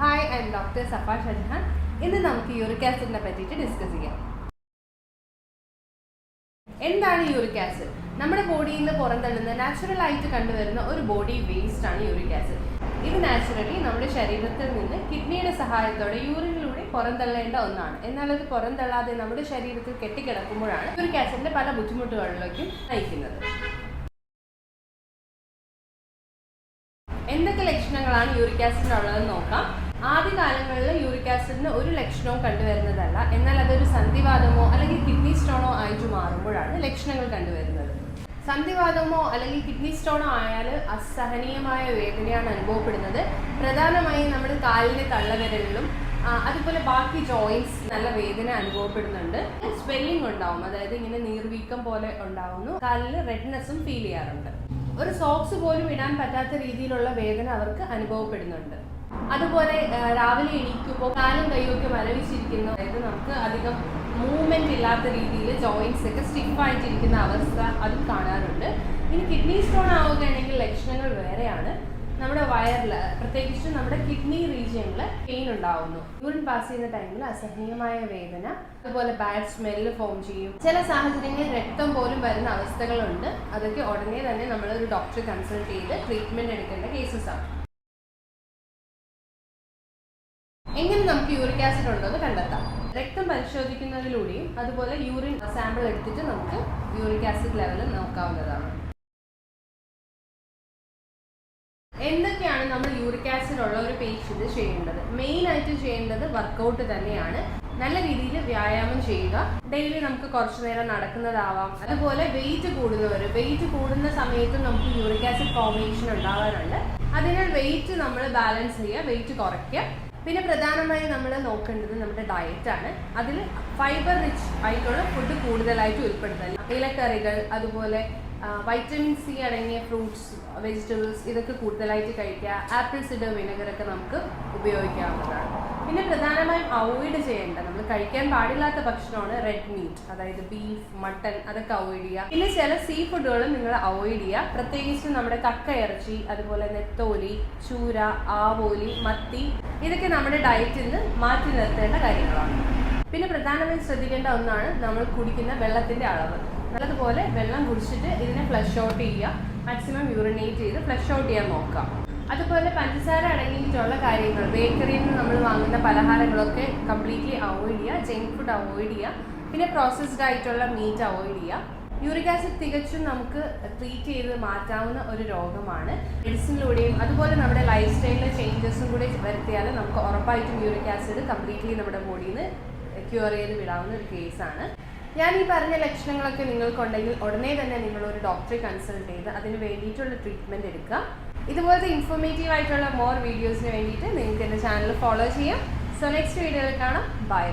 Hi I'm doctor Safa Shajahan ഇന്ന് നമുക്ക് uric ആസിഡിനെ പറ്റിയിട്ട് ഡിസ്കസ് ചെയ്യാം. എന്താണ് യൂറിക് ആസിഡ് നമ്മുടെ ബോഡിയിൽ നിന്ന് പുറന്തള്ളുന്ന നാച്ചുറൽ ആയിട്ട് കണ്ടുവരുന്ന ഒരു ബോഡി വേസ്റ്റ് ആണ് യൂറിക് ആസിഡ് ഇത് നാച്ചുറലി നമ്മുടെ ശരീരത്തിൽ നിന്ന് കിഡ്നിയുടെ സഹായത്തോടെ യൂറിനിലൂടെ പുറന്തള്ളേണ്ട ഒന്നാണ്. എന്നാൽ അത് പുറന്തള്ളാതെ നമ്മുടെ ശരീരത്തിൽ കെട്ടിക്കിടക്കുമ്പോഴാണ് യൂറിക് ആസിഡിന്റെ പല ബുദ്ധിമുട്ടുകളിലേക്കും നയിക്കുന്നത്. എന്തൊക്കെ ലക്ഷണങ്ങളാണ് യൂറിക് ആസിഡിനുള്ളതെന്ന് നോക്കാം. ആദ്യകാലങ്ങളിൽ യൂറിക് ആസിഡിന് ഒരു ലക്ഷണവും കണ്ടുവരുന്നതല്ല. എന്നാൽ അതൊരു സന്ധിവാദമോ അല്ലെങ്കിൽ കിഡ്നി സ്റ്റോണോ ആയിട്ട് മാറുമ്പോഴാണ് ലക്ഷണങ്ങൾ കണ്ടുവരുന്നത്. സന്ധിവാദമോ അല്ലെങ്കിൽ കിഡ്നി സ്റ്റോണോ ആയാൽ അസഹനീയമായ വേദനയാണ് അനുഭവപ്പെടുന്നത്. പ്രധാനമായും നമ്മുടെ കാലിന്റെ തള്ളവിരലിലും അതുപോലെ ബാക്കി ജോയിൻസ് നല്ല വേദന അനുഭവപ്പെടുന്നുണ്ട്. സ്വെല്ലിംഗ് ഉണ്ടാവും അതായത് ഇങ്ങനെ നീർവീക്കം പോലെ ഉണ്ടാവുന്നു. കാലിൽ റെഡ്നെസ്സും ഫീൽ ചെയ്യാറുണ്ട്. ഒരു സോക്സ് പോലും ഇടാൻ പറ്റാത്ത രീതിയിലുള്ള വേദന അവർക്ക് അനുഭവപ്പെടുന്നുണ്ട്. അതുപോലെ രാവിലെ എണീക്കുമ്പോൾ കാലും കൈയൊക്കെ മരവിച്ചിരിക്കുന്നു അതായത് നമുക്ക് അധികം മൂവ്മെന്റ് ഇല്ലാത്ത രീതിയിൽ ജോയിൻസ് ഒക്കെ സ്റ്റിഫ് ആയിട്ടിരിക്കുന്ന അവസ്ഥ അത് കാണാറുണ്ട്. ഇനി കിഡ്നി സ്റ്റോൺ ആവുകയാണെങ്കിൽ ലക്ഷണങ്ങൾ വേറെയാണ്. നമ്മുടെ വയറിൽ പ്രത്യേകിച്ച് നമ്മുടെ കിഡ്നി റീജിയനിൽ പെയിൻ ഉണ്ടാവുന്നു. യൂറിൻ പാസ് ചെയ്യുന്ന ടൈമിൽ അസഹനീയമായ വേദന അതുപോലെ ബാഡ് സ്മെല്ല് ഫോം ചെയ്യും. ചില സാഹചര്യങ്ങളിൽ രക്തം പോലും വരുന്ന അവസ്ഥകളുണ്ട്. അതൊക്കെ ഉടനെ തന്നെ നമ്മൾ ഒരു ഡോക്ടറെ കൺസൾട്ട് ചെയ്ത് ട്രീറ്റ്മെന്റ് എടുക്കേണ്ട കേസസ് ആണ്. യൂറിക് ആസിഡ് ഉണ്ടോ എന്ന് കണ്ടെത്താം. രക്തം പരിശോധിക്കുന്നതിലൂടെയും അതുപോലെ യൂറിൻ സാമ്പിൾ എടുത്തിട്ട് നമുക്ക് യൂറിക് ആസിഡ് ലെവൽ നോക്കാവുന്നതാണ്. എന്തൊക്കെയാണ് നമ്മൾ യൂറിക് ആസിഡ് ഉള്ള ഒരു പേഷ്യന്റ് ചെയ്യേണ്ടത്? മെയിൻ ആയിട്ട് ചെയ്യേണ്ടത് വർക്കൗട്ട് തന്നെയാണ്. നല്ല രീതിയിൽ വ്യായാമം ചെയ്യുക. ഡെയിലി നമുക്ക് കുറച്ചു നേരം നടക്കുന്നതാവാം. അതുപോലെ വെയിറ്റ് കൂടുന്നവർ വെയിറ്റ് കൂടുന്ന സമയത്തും നമുക്ക് യൂറിക് ആസിഡ് ഫോമേഷൻ ഉണ്ടാവാറുണ്ട്. അതിനാൽ വെയിറ്റ് നമ്മൾ ബാലൻസ് ചെയ്യുക വെയിറ്റ് കുറയ്ക്കുക. പിന്നെ പ്രധാനമായി നമ്മൾ നോക്കേണ്ടത് നമ്മുടെ ഡയറ്റ് ആണ്. അതിൽ ഫൈബർ റിച്ച് ആയിട്ടുള്ള ഫുഡ് കൂടുതലായിട്ട് ഉൾപ്പെടുത്തൽ ഇലക്കറികൾ അതുപോലെ വൈറ്റമിൻ സി അടങ്ങിയ ഫ്രൂട്ട്സ് വെജിറ്റബിൾസ് ഇതൊക്കെ കൂടുതലായിട്ട് കഴിക്കുക. ആപ്പിൾ സിഡർ വിനെഗറൊക്കെ നമുക്ക് ഉപയോഗിക്കാവുന്നതാണ്. പിന്നെ പ്രധാനമായും അവോയ്ഡ് ചെയ്യേണ്ട നമ്മൾ കഴിക്കാൻ പാടില്ലാത്ത ഭക്ഷണമാണ് റെഡ് മീറ്റ് അതായത് ബീഫ് മട്ടൺ അതൊക്കെ അവോയ്ഡ് ചെയ്യുക. പിന്നെ ചില സീ ഫുഡുകളും നിങ്ങൾ അവോയ്ഡ് ചെയ്യുക. പ്രത്യേകിച്ച് നമ്മുടെ കക്ക ഇറച്ചി അതുപോലെ നെത്തോലി ചൂര ആവോലി മത്തി ഇതൊക്കെ നമ്മുടെ ഡയറ്റിൽ നിന്ന് മാറ്റി നിർത്തേണ്ട കാര്യങ്ങളാണ്. പിന്നെ പ്രധാനമായും ശ്രദ്ധിക്കേണ്ട ഒന്നാണ് നമ്മൾ കുടിക്കുന്ന വെള്ളത്തിന്റെ അളവ്. നല്ലതുപോലെ വെള്ളം കുടിച്ചിട്ട് ഇതിനെ ഫ്ലഷ് ഔട്ട് ചെയ്യുക. മാക്സിമം യൂറിനേറ്റ് ചെയ്ത് ഫ്ലഷ് ഔട്ട് ചെയ്യാൻ നോക്കാം അതുപോലെ പഞ്ചസാര അടങ്ങിയിട്ടുള്ള കാര്യങ്ങൾ ബേക്കറിയിൽ നിന്ന് നമ്മൾ വാങ്ങുന്ന പലഹാരങ്ങളൊക്കെ കംപ്ലീറ്റ്ലി അവോയ്ഡ് ചെയ്യുക. ജങ്ക് ഫുഡ് അവോയ്ഡ് ചെയ്യുക. പിന്നെ പ്രോസസ്ഡ് ആയിട്ടുള്ള മീറ്റ് അവോയ്ഡ് ചെയ്യുക. യൂറിക് ആസിഡ് തികച്ചും നമുക്ക് ട്രീറ്റ് ചെയ്ത് മാറ്റാവുന്ന ഒരു രോഗമാണ്. മെഡിസിനിലൂടെയും അതുപോലെ നമ്മുടെ ലൈഫ് സ്റ്റൈലിലെ ചേഞ്ചസും കൂടി വരുത്തിയാൽ നമുക്ക് ഉറപ്പായിട്ടും യൂറിക് ആസിഡ് കംപ്ലീറ്റ്ലി നമ്മുടെ ബോഡിയിൽ നിന്ന് ക്യൂർ ചെയ്ത് വിടാവുന്ന ഒരു കേസാണ് ഞാൻ ഈ പറഞ്ഞ ലക്ഷണങ്ങളൊക്കെ നിങ്ങൾക്കുണ്ടെങ്കിൽ ഉടനെ തന്നെ നിങ്ങൾ ഒരു ഡോക്ടറെ കൺസൾട്ട് ചെയ്ത് അതിന് വേണ്ടിയിട്ടുള്ള ട്രീറ്റ്മെന്റ് എടുക്കുക. ഇതുപോലത്തെ ഇൻഫോർമേറ്റീവ് ആയിട്ടുള്ള മോർ വീഡിയോസിന് വേണ്ടിയിട്ട് നിങ്ങൾക്ക് എന്റെ ചാനൽ ഫോളോ ചെയ്യാം. സോ നെക്സ്റ്റ് വീഡിയോയിൽ കാണാം. ബൈ